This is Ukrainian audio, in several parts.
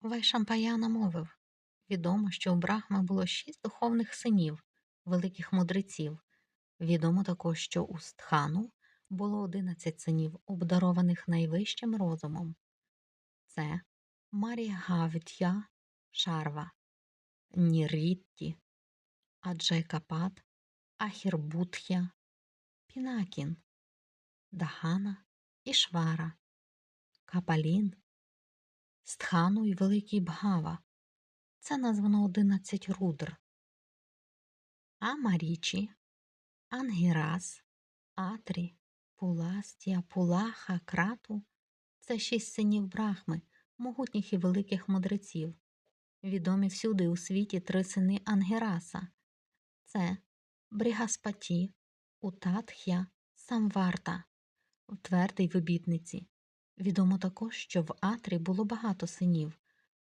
Вайшампаяна мовив відомо, що у Брахми було шість духовних синів, великих мудреців. Відомо також, що у Стхану було одинадцять синів, обдарованих найвищим розумом. Це Марігавдя Шарва, Нірітті, Аджайкапат, Ахірбутхя, Пінакін, Дахана, Ішвара, Капалін, Стхану і Великий Бгава. Це названо одинадцять рудр. Амарічі, Ангірас, Атрі, Пуластія, Пулаха, Крату це шість синів Брахми, могутніх і великих мудреців. Відомі всюди у світі три сини Ангераса це Брігаспаті, Утатхя, Самварта, в обітниці. Відомо також, що в Атрі було багато синів,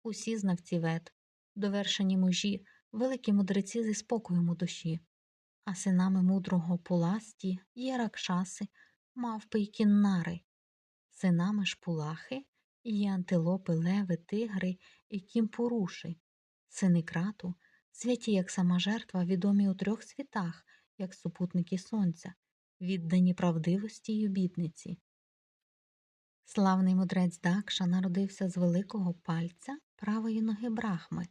усі знавці вет, довершені мужі, великі мудреці зі спокоєм у душі, а синами мудрого Пуласті є Ракшаси, мавпи й кіннари, синами ж Пулахи є антилопи, леви, тигри і кімпуруши, сини крату, святі, як сама жертва, відомі у трьох світах, як супутники сонця, віддані правдивості й обітниці. Славний мудрець Дакша народився з великого пальця правої ноги Брахми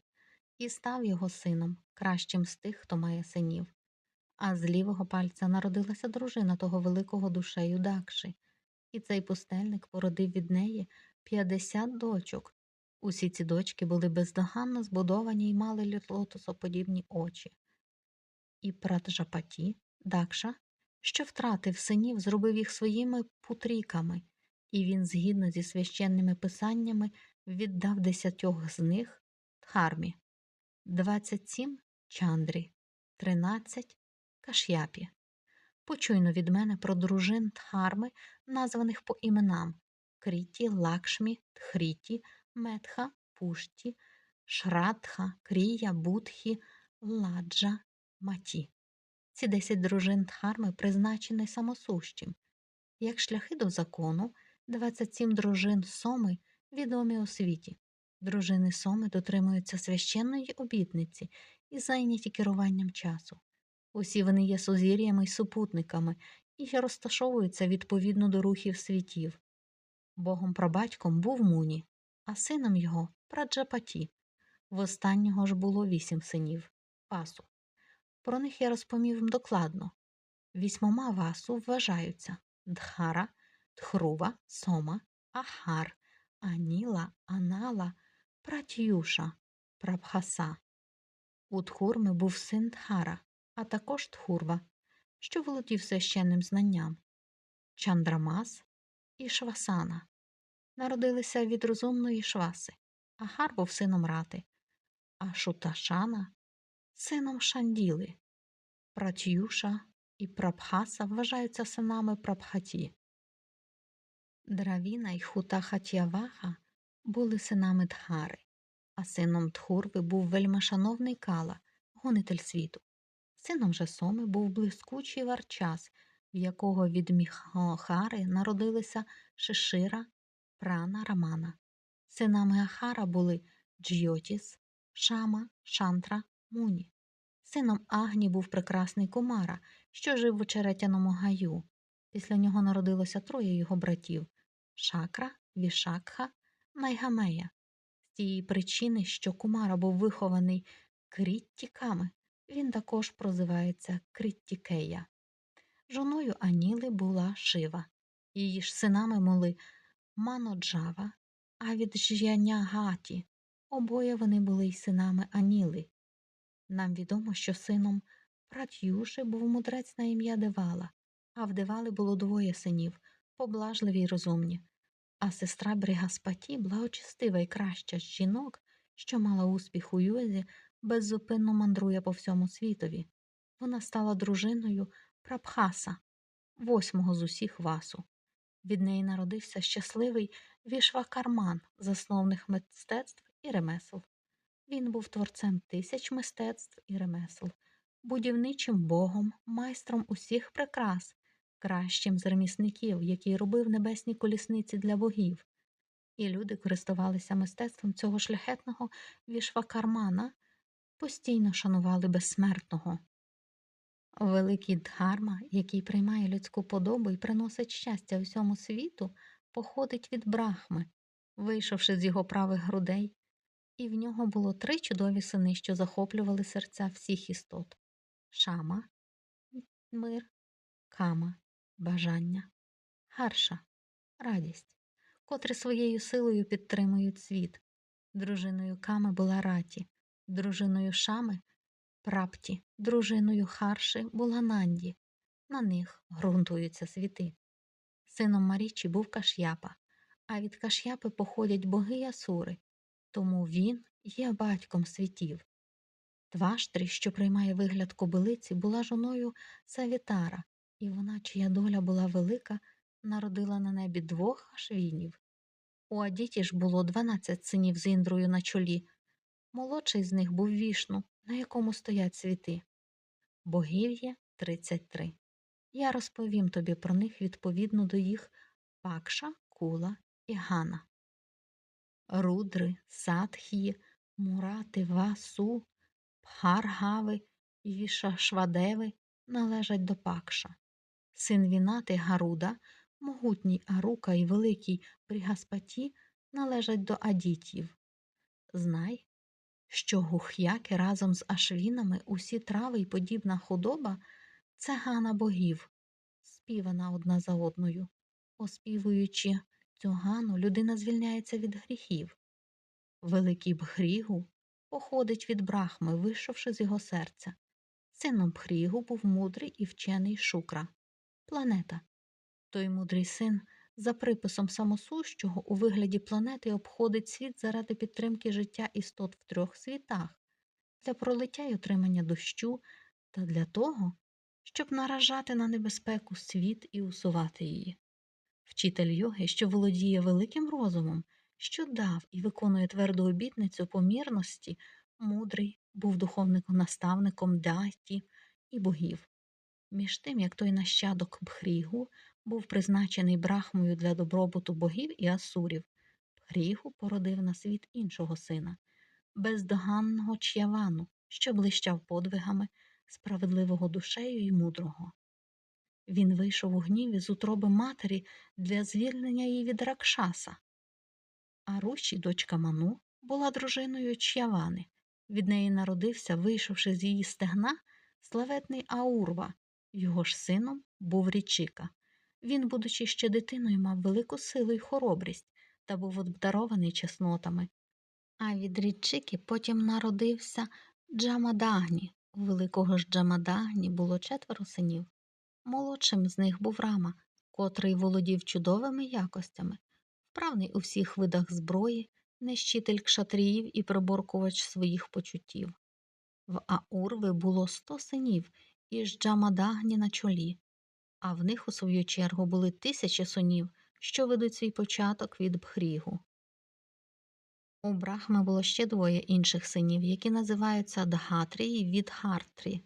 і став його сином, кращим з тих, хто має синів. А з лівого пальця народилася дружина того великого душею Дакши, і цей пустельник породив від неї 50 дочок. Усі ці дочки були бездоганно збудовані і мали лотосоподібні очі. І Праджапаті, Дакша, що втратив синів, зробив їх своїми путріками, і він, згідно зі священними писаннями, віддав десятьох з них Дхармі, двадцять сім чандрі, тринадцять каш'япі. Почуйно від мене про дружин Дхарми, названих по іменам Кріті, Лакшмі, Тхріті, Метха, Пушті, Шрадха, Крія, Будхі, Ладжа, Маті. Ці десять дружин Дхарми призначені самосущим. Як шляхи до закону, 27 дружин Соми відомі у світі. Дружини Соми дотримуються священної обітниці і зайняті керуванням часу. Усі вони є сузір'ями й супутниками і розташовуються відповідно до рухів світів. Богом прабатьком був Муні, а сином його Праджапаті. В останнього ж було вісім синів Васу. Про них я розповім докладно. Вісьмома Васу вважаються Дхара, Тхрува, Сома, Ахар, Аніла, Анала, Пратюша, Прабхаса. У Тхурми був син Дхара, а також Тхурва, що володів священним знанням, Чандрамас і Швасана. Народилися від розумної Шваси, Ахар був сином Рати, а Шуташана сином Шанділи. Пратюша і Прабхаса вважаються синами Прабхаті. Дравіна й Хутахатяваха були синами Дхари, а сином Тхурви був вельмишановний Кала, гонитель світу. Сином же Соми був блискучий варчас, в якого від Міхари народилися Шишира, Прана, Рамана. Синами Ахара були Джйотіс, Шама, Шантра, Муні. Сином Агні був прекрасний Кумара, що жив в очеретяному гаю. Після нього народилося троє його братів Шакра, Вішакха, Найгамея. З тієї причини, що Кумара був вихований кріттіками, він також прозивається Кріттікея. Жоною Аніли була Шива. Її ж синами були Маноджава, а від ж'яня Гаті. Обоє вони були й синами Аніли. Нам відомо, що сином Пратюши був мудрець на ім'я Девала, а в Девали було двоє синів поблажливі й розумні, а сестра Бригаспаті благочестива й краща з жінок, що мала успіх у Йозі, беззупинно мандрує по всьому світові. Вона стала дружиною Прабхаса, восьмого з усіх васу. Від неї народився щасливий Вішвакарман, засновник мистецтв і ремесел. Він був творцем тисяч мистецтв і ремесел, будівничим богом, майстром усіх прикрас, кращим з ремісників, який робив небесні колісниці для богів. і люди користувалися мистецтвом цього шляхетного вішвакармана, постійно шанували безсмертного. Великий дхарма, який приймає людську подобу і приносить щастя усьому світу, походить від брахми, вийшовши з його правих грудей, і в нього було три чудові сини, що захоплювали серця всіх істот шама, мир, кама, бажання, гарша, радість, котрі своєю силою підтримують світ. Дружиною ками була раті, дружиною шами прапті, дружиною Харши була Нанді. На них ґрунтуються світи. Сином Марічі був Каш'япа, а від Каш'япи походять боги й асури, тому він є батьком світів. Тваштрі, що приймає вигляд кобилиці, була жоною Савітара, і вона, чия доля була велика, народила на небі двох ашвінів. У Адіті ж було дванадцять синів з Індрою на чолі. Молодший з них був вішну, на якому стоять світи. Богів є 33. Я розповім тобі про них відповідно до їх Пакша, Кула і Гана. Рудри, Садхії, Мурати, Васу, Пхаргави і Вішашвадеви належать до Пакша. Син Вінати Гаруда, могутній Арука і великий Брігаспаті належать до Адітів. Знай, що гух'яки разом з ашвінами усі трави й подібна худоба це гана богів, співана одна за одною. Оспівуючи цю гану, людина звільняється від гріхів. Великий Бхрігу походить від брахми, вийшовши з його серця. Сином Бхрігу був мудрий і вчений шукра, планета. Той мудрий син за приписом самосущого у вигляді планети обходить світ заради підтримки життя істот в трьох світах, для пролиття й отримання дощу та для того, щоб наражати на небезпеку світ і усувати її. Вчитель йоги, що володіє великим розумом, що дав і виконує тверду обітницю помірності, мудрий, був духовником наставником даті і богів. Між тим, як той нащадок Бхрігу був призначений брахмою для добробуту богів і асурів, Бхрігу породив на світ іншого сина, бездоганного ч'явану, що блищав подвигами, справедливого душею і мудрого. Він вийшов у гніві з утроби матері для звільнення її від Ракшаса. А Руші, дочка Ману, була дружиною Ч'явани. Від неї народився, вийшовши з її стегна, славетний Аурва, його ж сином був Річика. Він, будучи ще дитиною, мав велику силу й хоробрість та був обдарований чеснотами. А від Річики потім народився Джамадагні. У великого ж Джамадагні було четверо синів. Молодшим з них був Рама, котрий володів чудовими якостями, вправний у всіх видах зброї, нещитель кшатріїв і приборкувач своїх почуттів. В Аурви було сто синів із Джамадагні на чолі, а в них, у свою чергу, були тисячі сонів, що ведуть свій початок від Бхрігу. У Брахми було ще двоє інших синів, які називаються Дгатрі і Відгартрі.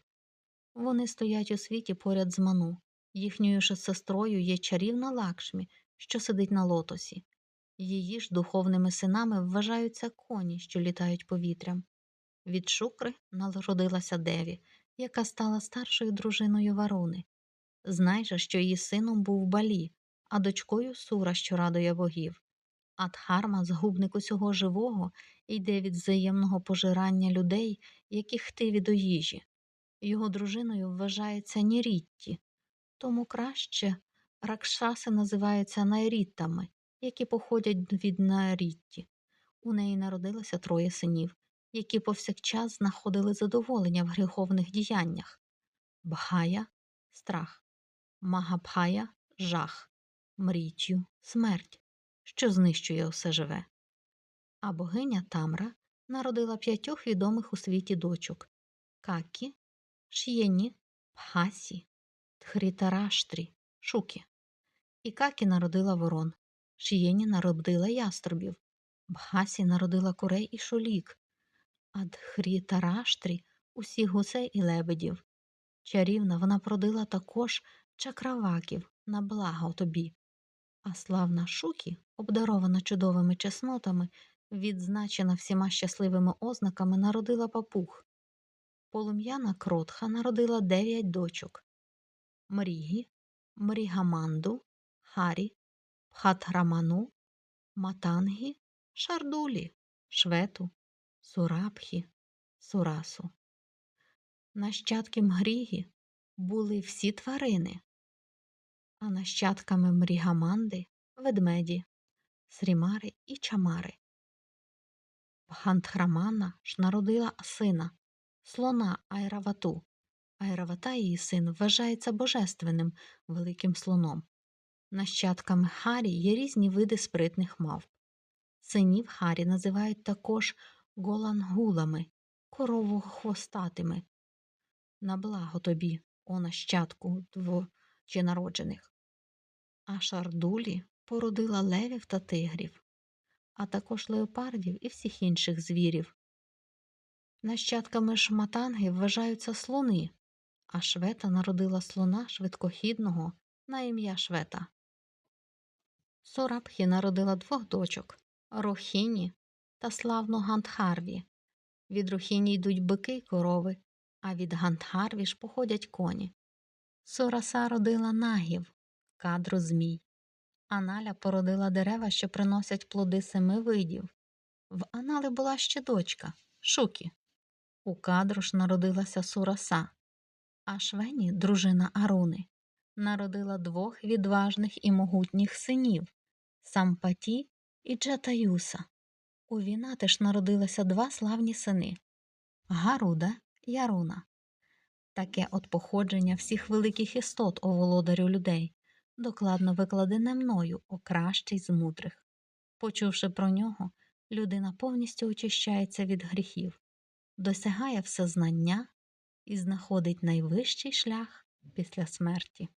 Вони стоять у світі поряд з ману. Їхньою ж сестрою є чарівна лакшмі, що сидить на лотосі. Її ж духовними синами вважаються коні, що літають повітрям. Від шукри народилася Деві, яка стала старшою дружиною Варуни. Знай же, що її сином був балі, а дочкою сура, що радує богів. А Дхарма, згубник усього живого, йде від взаємного пожирання людей, які хтиві до їжі. Його дружиною вважається Нірітті, тому краще ракшаси називаються найріттами, які походять від Нарітті. У неї народилося троє синів, які повсякчас знаходили задоволення в гріховних діяннях. Бхая страх, Магабхая жах, Мрітю смерть, що знищує усе живе. А богиня Тамра народила п'ятьох відомих у світі дочок Какі, Ш'єні, Пхасі, Тхрітараштрі, Шукі. І Какі народила ворон, Ш'єні народила яструбів, Бхасі народила курей і шулік, а Дхрітараштрі усіх гусей і лебедів. Чарівна вона продила також чакраваків на благо тобі. А славна Шукі, обдарована чудовими чеснотами, відзначена всіма щасливими ознаками, народила папуг. Полум'яна кротха народила дев'ять дочок Мрігі, Мрігаманду, Харі, Пхатраману, Матангі, Шардулі, Швету, Сурабхі, Сурасу. Нащадки Мгрігі були всі тварини, а нащадками Мрігаманди ведмеді, срімари і чамари. Бхантхрамана ж народила сина, слона Айравату. Айравата, її син, вважається божественним великим слоном. Нащадками Харі є різні види спритних мавп. Синів Харі називають також голангулами, коровохвостатими. На благо тобі, о нащадку двоченароджених. А шардулі породила левів та тигрів, а також леопардів і всіх інших звірів. Нащадками шматанги вважаються слони, а швета народила слона швидкохідного на ім'я Швета. Сорабхі народила двох дочок Рохіні та славну Гандхарві. Від Рохіні йдуть бики й корови, а від Гандхарві ж походять коні. Сораса родила нагів, кадру змій. Аналя породила дерева, що приносять плоди семи видів. В Анали була ще дочка Шукі. У кадру ж народилася Сураса, а Швені, дружина Аруни, народила двох відважних і могутніх синів Сампаті і Джатаюса. У Вінати ж народилося два славні сини Гаруда і Аруна. Таке от походження всіх великих істот о володарю людей, докладно викладене мною, о кращий з мудрих. Почувши про нього, людина повністю очищається від гріхів, досягає всезнання і знаходить найвищий шлях після смерті.